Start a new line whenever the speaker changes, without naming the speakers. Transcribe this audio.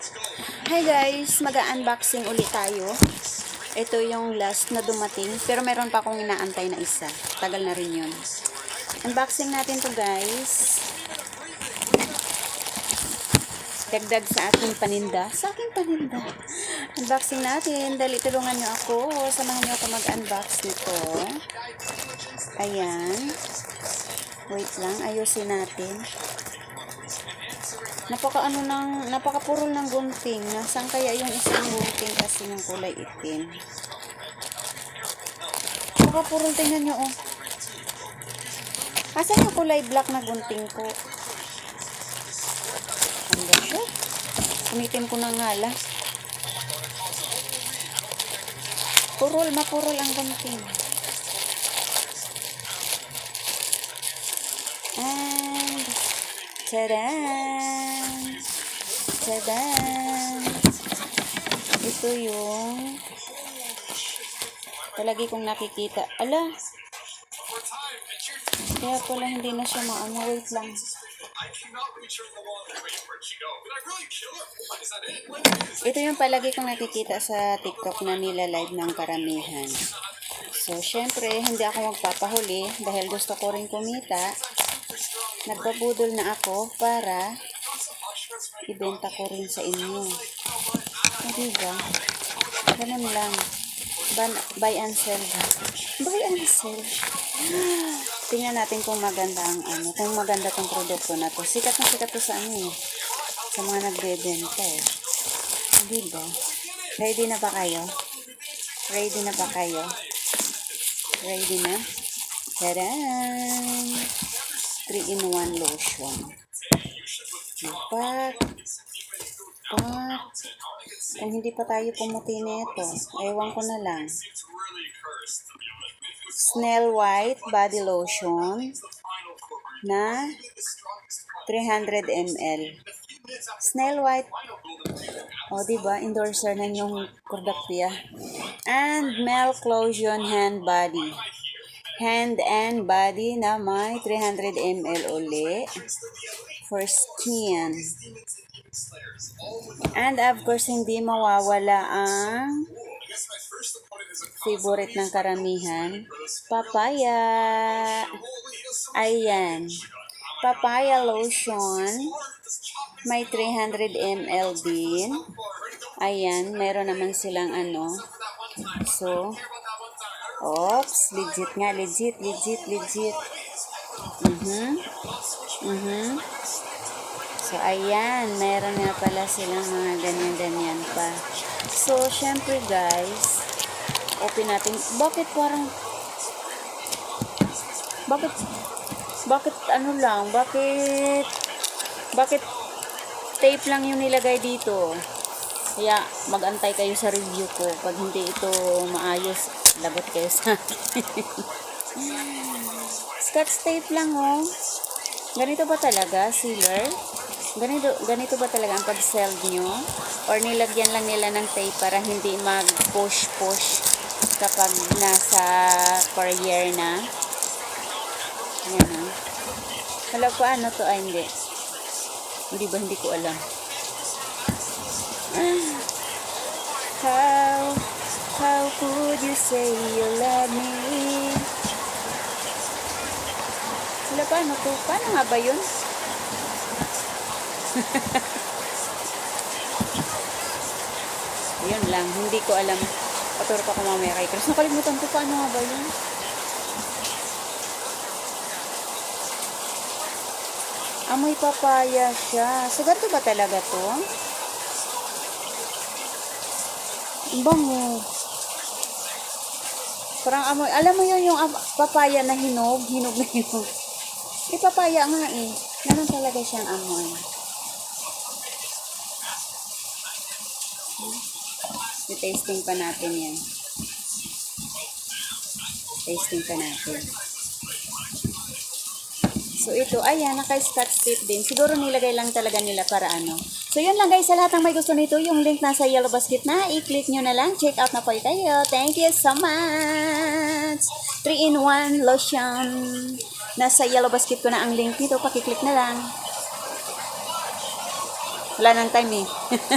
Hi guys, mag-unboxing ulit tayo. Ito yung last na dumating, pero meron pa akong inaantay na isa. Tagal na rin yun. Unboxing natin to guys. Dagdag sa aking paninda. Sa aking paninda. Unboxing natin. Dali, tulungan nyo ako. Samahan nyo ako mag-unbox nito. Ayan. Wait lang, ayusin natin. Napaka ano ng, napaka purol ng gunting. Nasaan kaya yung isang gunting kasi yung kulay itim. Napaka purol, tingnan nyo oh. Asan yung kulay black na gunting ko? Ano ba siya? Umitim ko na nga lang. Purol, mapurol ang gunting. Tadaan! Tadaan! Ito yung palagi kong nakikita. Ala! Kaya pala hindi na siya maano. Wait lang. Ito yung palagi kong nakikita sa TikTok na nila-live ng karamihan. So, syempre, hindi ako magpapahuli dahil gusto ko rin kumita. Nagbabudol na ako para ibenta ko rin sa inyo. O, diba? Ganun lang. Ban- buy and sell. Buy and sell. Tingnan natin kung maganda ang ano, kung maganda tong produkto na to. Sikat na sikat to sa ano eh. Sa mga nagbebenta eh. Diba? Ready na ba kayo? Ready na ba kayo? Ready na? Tadaan! 3-in-1 lotion. Pat, pat, kung hindi pa tayo pumuti nito, ewan ko na lang. Snail White Body Lotion na 300 ml. Snail White, o diba, endorser na yung niya. And Milk Lotion Hand Body hand and body na may 300 ml uli for skin. And of course, hindi mawawala ang favorite ng karamihan, papaya. Ayan. Papaya lotion. May 300 ml din. Ayan, meron naman silang ano. So, Oops, legit nga, legit, legit, legit. Mhm. Mhm. So, ayan, meron nga pala silang mga ganyan-ganyan pa. So, syempre guys, open natin. Bakit parang, bakit, bakit ano lang, bakit, bakit tape lang yung nilagay dito? Kaya, magantay kayo sa review ko. Pag hindi ito maayos, lagot kayo sa akin. Scotch tape lang, oh. Ganito ba talaga, sealer? Ganito, ganito ba talaga ang pag-sell nyo? Or nilagyan lang nila ng tape para hindi mag-push-push kapag nasa courier na? Yan, oh. Wala ko ano to, ay hindi. Hindi ba, hindi ko alam. How, how could you say you love me? Wala pa, ano to? Paano nga ba yun? yun lang, hindi ko alam. Paturo pa ko mamaya kay Chris. Nakalimutan ko, paano nga ba yun? Amoy papaya siya. So, ganito ba talaga to? Ang Bango. Parang amoy, alam mo yun yung papaya na hinog, hinog na hinog. Eh, papaya nga eh. Ganun talaga siyang amoy. Hmm. I-tasting pa natin yan. Tasting pa natin. So ito, ayan, naka-scotch tape din. Siguro nilagay lang talaga nila para ano. So yun lang guys, sa lahat ng may gusto nito, yung link nasa yellow basket na, i-click nyo na lang. Check out na po tayo. Thank you so much! 3-in-1 lotion. Nasa yellow basket ko na ang link nito. Pakiclick na lang. Wala nang time eh.